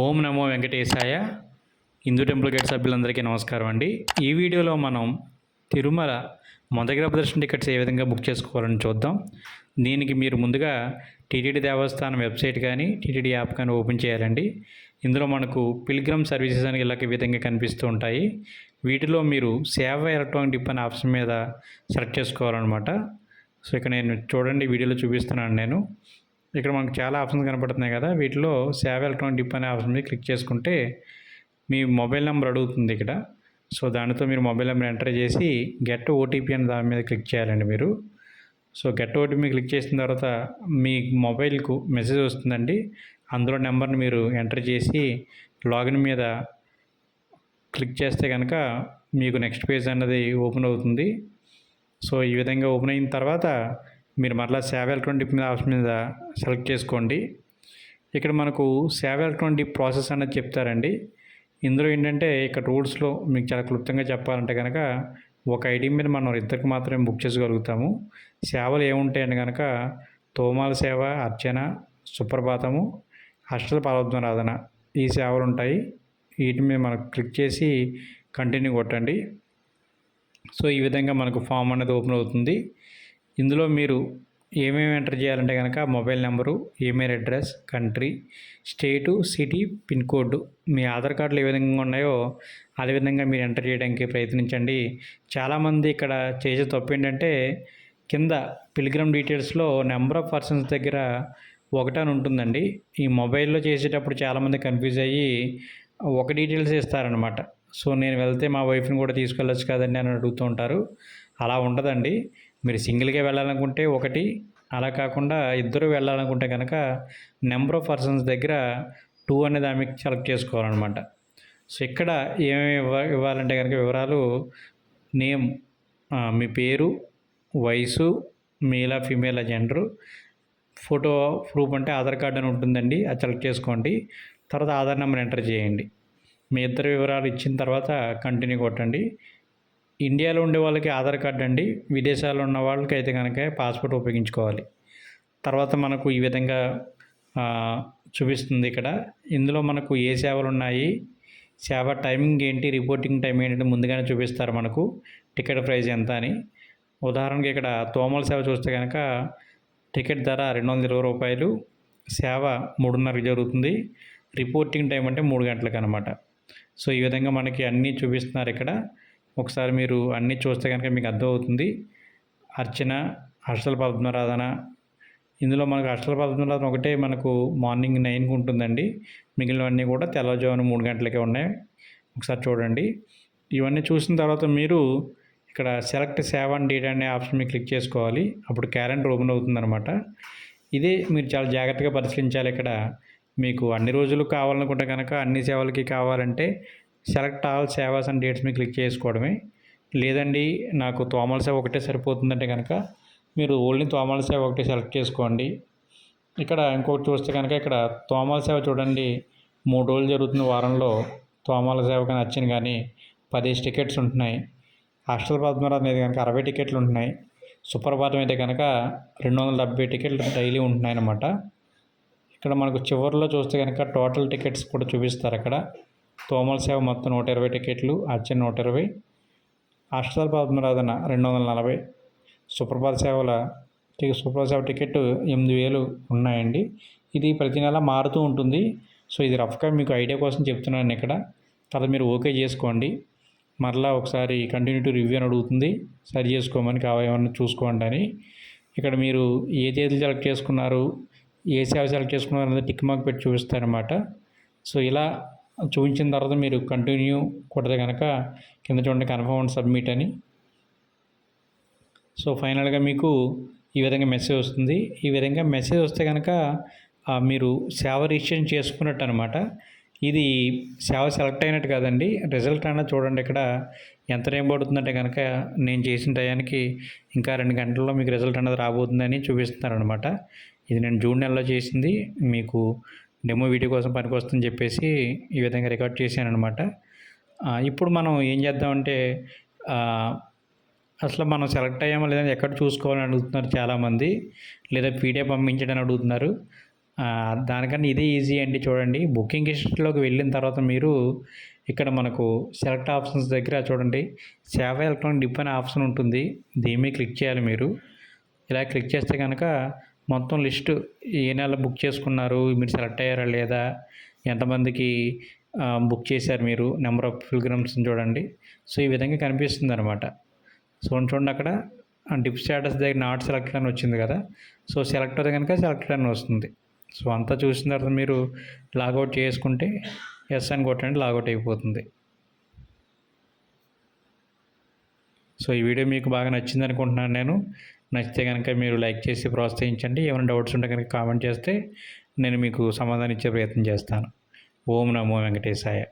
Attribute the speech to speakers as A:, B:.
A: ఓం నమో వెంకటేశాయ. Hindu temple gate సభ్యులందరికీ నమస్కారం అండి. ఈ వీడియోలో మనం తిరుమల మొదటి ప్రదర్శన టికెట్స్ ఏ విధంగా బుక్ చేసుకోవాలని చూద్దాం. దీనికి మీరు ముందుగా టీటీడీ దేవస్థానం వెబ్సైట్ కానీ టీటీడీ యాప్ కానీ ఓపెన్ చేయాలండి. ఇందులో మనకు పిల్గ్రమ్ సర్వీసెస్ అని ఇలా విధంగా కనిపిస్తూ ఉంటాయి. వీటిలో మీరు సేవ ఎలక్ట్రానిక్ డిప్ అనే ఆప్షన్ మీద సెలెక్ట్ చేసుకోవాలన్నమాట. సో ఇక్కడ నేను చూడండి వీడియోలో చూపిస్తున్నాను నేను. ఇక్కడ మనకు చాలా ఆప్షన్స్ కనపడుతున్నాయి కదా. వీటిలో సేవ ఎలక్ట్రానిక్ డిప్ అనే ఆప్షన్ మీద క్లిక్ చేసుకుంటే మీ మొబైల్ నెంబర్ అడుగుతుంది ఇక్కడ. సో దానితో మీరు మొబైల్ నెంబర్ ఎంటర్ చేసి గెట్ ఓటీపీ అని దాని మీద క్లిక్ చేయాలండి మీరు. సో గెట్ ఓటీపీ క్లిక్ చేసిన తర్వాత మీ మొబైల్కు మెసేజ్ వస్తుందండి. అందులో నెంబర్ని మీరు ఎంటర్ చేసి లాగిన్ మీద క్లిక్ చేస్తే కనుక మీకు నెక్స్ట్ పేజ్ అన్నది ఓపెన్ అవుతుంది. సో ఈ విధంగా ఓపెన్ అయిన తర్వాత మీరు మరలా సేవ ఎలక్ట్రానిక్ డిప్ మీద ఆప్షన్ మీద సెలెక్ట్ చేసుకోండి. ఇక్కడ మనకు సేవ ఎలక్ట్రానిక్ డిప్ ప్రాసెస్ అనేది చెప్తారండి. ఇందులో ఏంటంటే ఇక్కడ రూల్స్లో మీకు చాలా క్లుప్తంగా చెప్పాలంటే కనుక ఒక ఐడి మీద మనం ఇద్దరికి మాత్రమే బుక్ చేసుకోగలుగుతాము. సేవలు ఏముంటాయని కనుక తోమాల సేవ అర్చన సుప్రభాతము అష్టల పార్వత్మరాధన ఈ సేవలు ఉంటాయి. వీటి మీద మనం క్లిక్ చేసి కంటిన్యూ కొట్టండి. సో ఈ విధంగా మనకు ఫామ్ అనేది ఓపెన్ అవుతుంది. ఇందులో మీరు ఏమేమి ఎంటర్ చేయాలంటే కనుక mobile number email address country state city pin code మీ ఆధార్ కార్డులు ఏ విధంగా ఉన్నాయో అదే విధంగా మీరు ఎంటర్ చేయడానికి ప్రయత్నించండి. చాలామంది ఇక్కడ చేసే తప్పు ఏంటంటే కింద పిలిగ్రామ్ డీటెయిల్స్లో నెంబర్ ఆఫ్ పర్సన్స్ దగ్గర ఒకటని ఉంటుందండి. ఈ మొబైల్లో చేసేటప్పుడు చాలామంది కన్ఫ్యూజ్ అయ్యి ఒక డీటెయిల్స్ ఇస్తారనమాట సో నేను వెళ్తే మా వైఫ్ని కూడా తీసుకెళ్ళొచ్చు కదండి అని అడుగుతూ ఉంటారు. అలా ఉండదండి. మీరు సింగిల్గా వెళ్ళాలనుకుంటే ఒకటి అలా కాకుండా ఇద్దరు వెళ్ళాలనుకుంటే కనుక నెంబర్ ఆఫ్ పర్సన్స్ దగ్గర టూ అనేది ఆమె సెలెక్ట్ చేసుకోవాలన్నమాట. సో ఇక్కడ ఏమేమి ఇవ్వ ఇవ్వాలంటే కనుక వివరాలు నేమ్ మీ పేరు వయసు మేలా ఫీమేల్ జెండరు ఫోటో ప్రూఫ్ అంటే ఆధార్ కార్డు అని ఉంటుందండి అది సెలెక్ట్ చేసుకోండి. తర్వాత ఆధార్ నెంబర్ ఎంటర్ చేయండి. మీ ఇద్దరు వివరాలు ఇచ్చిన తర్వాత కంటిన్యూ కొట్టండి. ఇండియాలో ఉండే వాళ్ళకి ఆధార్ కార్డ్ అండి. విదేశాల్లో ఉన్న వాళ్ళకి అయితే కనుక పాస్పోర్ట్ ఉపయోగించుకోవాలి. తర్వాత మనకు ఈ విధంగా చూపిస్తుంది ఇక్కడ. ఇందులో మనకు ఏ సేవలు ఉన్నాయి? సేవ టైమింగ్ ఏంటి? రిపోర్టింగ్ టైం ఏంటి? ముందుగానే చూపిస్తారు మనకు. టికెట్ ప్రైస్ ఎంత అని. ఉదాహరణకి ఇక్కడ తోమల సేవ చూస్తే కనుక టికెట్ ధర రెండు వందల ఇరవై రూపాయలు. సేవ మూడున్నరకి జరుగుతుంది. రిపోర్టింగ్ టైం అంటే మూడు గంటలకు అనమాట సో ఈ విధంగా మనకి అన్నీ చూపిస్తున్నారు ఇక్కడ. ఒకసారి మీరు అన్నీ చూస్తే కనుక మీకు అర్థమవుతుంది. అర్చన హర్షల పద్మరాధన ఇందులో మనకు హర్షల పద్మరాధన ఒకటే మనకు మార్నింగ్ నైన్కి ఉంటుందండి. మిగిలినవన్నీ కూడా తెల్లవారుజామున మూడు గంటలకే ఉన్నాయి. ఒకసారి చూడండి. ఇవన్నీ చూసిన తర్వాత మీరు ఇక్కడ సెలెక్ట్ సేవ్ అండ్ డేట్ అనే ఆప్షన్ మీరు క్లిక్ చేసుకోవాలి. అప్పుడు క్యాలెండర్ ఓపెన్ అవుతుందన్నమాట. ఇదే మీరు చాలా జాగ్రత్తగా పరిశీలించాలి ఇక్కడ. మీకు అన్ని రోజులు కావాలనుకుంటే కనుక అన్ని సేవలకి కావాలంటే select all sevas and dates మీద క్లిక్ చేసుకోవడమే. లేదండి నాకు తోమల సేవ ఒకటే సరిపోతుందంటే కనుక మీరు ఓన్లీ తోమల సేవ ఒకటే సెలెక్ట్ చేసుకోండి. ఇక్కడ ఇంకొకటి చూస్తే కనుక ఇక్కడ తోమల సేవ చూడండి. మూడు రోజులు జరుగుతున్న వారంలో తోమాల సేవ కానీ వచ్చిన కానీ పదిహేను టికెట్స్ ఉంటున్నాయి. హాస్టల్ పద్మనాథ్ అయితే కనుక అరవై టికెట్లు ఉంటున్నాయి. సుప్రభాతం అయితే కనుక రెండు వందల డెబ్బై టికెట్లు డైలీ ఉంటున్నాయి అన్నమాట. ఇక్కడ మనకు చివరిలో చూస్తే కనుక టోటల్ టికెట్స్ కూడా చూపిస్తారు అక్కడ. తోమల సేవ మొత్తం నూట ఇరవై టికెట్లు అర్చన నూట ఇరవై అష్టదళ పద్మరాధన రెండు వందల నలభై సుప్రభాత సేవల టి- సుప్రభాత సేవ టికెట్ ఎనిమిది వేలు ఉన్నాయండి. ఇది ప్రతి నెల మారుతూ ఉంటుంది. సో ఇది రఫ్గా మీకు ఐడియా కోసం చెప్తున్నాను ఇక్కడ. తర్వాత మీరు ఓకే చేసుకోండి. మరలా ఒకసారి కంటిన్యూ టు రివ్యూ అని అడుగుతుంది. సరి చేసుకోమని కావాలని చూసుకోండి అని. ఇక్కడ మీరు ఏ తేదీలు సెలెక్ట్ చేసుకున్నారు? ఏ సేవ సెలెక్ట్ చేసుకున్నారు అనేది టిక్ మార్క్ పెట్టి చూపిస్తారనమాట సో ఇలా చూపించిన తర్వాత మీరు కంటిన్యూ కొడితే కనుక కింద చూడండి కన్ఫర్మ్ అండ్ సబ్మిట్ అని. సో ఫైనల్గా మీకు ఈ విధంగా మెసేజ్ వస్తుంది. ఈ విధంగా మెసేజ్ వస్తే కనుక మీరు సేవ రిజిస్ట్రేషన్ చేసుకున్నట్టు అనమాట ఇది సేవ సెలెక్ట్ అయినట్టు కాదండి. రిజల్ట్ అన్న చూడండి ఇక్కడ ఎంత టైం పడుతుందంటే కనుక నేను చేసిన టయానికి ఇంకా రెండు గంటల్లో మీకు రిజల్ట్ అన్నది రాబోతుందని చూపిస్తున్నారనమాట ఇది నేను జూన్ నెలలో చేసింది. మీకు డెమో వీడియో కోసం పనికొస్తుందని చెప్పేసి ఈ విధంగా రికార్డ్ చేశాను అనమాట ఇప్పుడు మనం ఏం చేద్దామంటే అసలు మనం సెలెక్ట్ అయ్యామో లేదని ఎక్కడ చూసుకోవాలని అడుగుతున్నారు చాలామంది. లేదా పీడిఎఫ్ పంపించడని అడుగుతున్నారు. దానికన్నా ఇదే ఈజీ అండి చూడండి. బుకింగ్ హిస్టరీలోకి వెళ్ళిన తర్వాత మీరు ఇక్కడ మనకు సెలెక్ట్ ఆప్షన్స్ దగ్గర చూడండి. సేవ ఎలక్ట్రానిక్ డిప్ అనే ఆప్షన్ ఉంటుంది. దీని మీద క్లిక్ చేయాలి మీరు. ఇలా క్లిక్ చేస్తే కనుక మొత్తం లిస్టు ఏ నెల బుక్ చేసుకున్నారు? మీరు సెలెక్ట్ అయ్యారా లేదా? ఎంతమందికి బుక్ చేశారు మీరు? నెంబర్ ఆఫ్ ఫిల్గ్రమ్స్ చూడండి. సో ఈ విధంగా కనిపిస్తుంది అనమాట సో చూడండి అక్కడ. డిప్ స్టేటస్ దగ్గర నాట్ సెలెక్టెడ్ అని వచ్చింది కదా. సో సెలెక్ట్ అయితే కనుక సెలెక్టెడ్ అని వస్తుంది. సో అంతా చూసిన తర్వాత మీరు లాగౌట్ చేసుకుంటే ఎస్ అని కొట్టండి లాగౌట్ అయిపోతుంది. సో ఈ వీడియో మీకు బాగా నచ్చింది అనుకుంటున్నాను నేను. నచ్చితే కనుక మీరు లైక్ చేసి ప్రోత్సహించండి. ఏమైనా డౌట్స్ ఉంటే కనుక కామెంట్ చేస్తే నేను మీకు సమాధానం ఇచ్చే ప్రయత్నం చేస్తాను. ఓం నమో వెంకటేశాయ.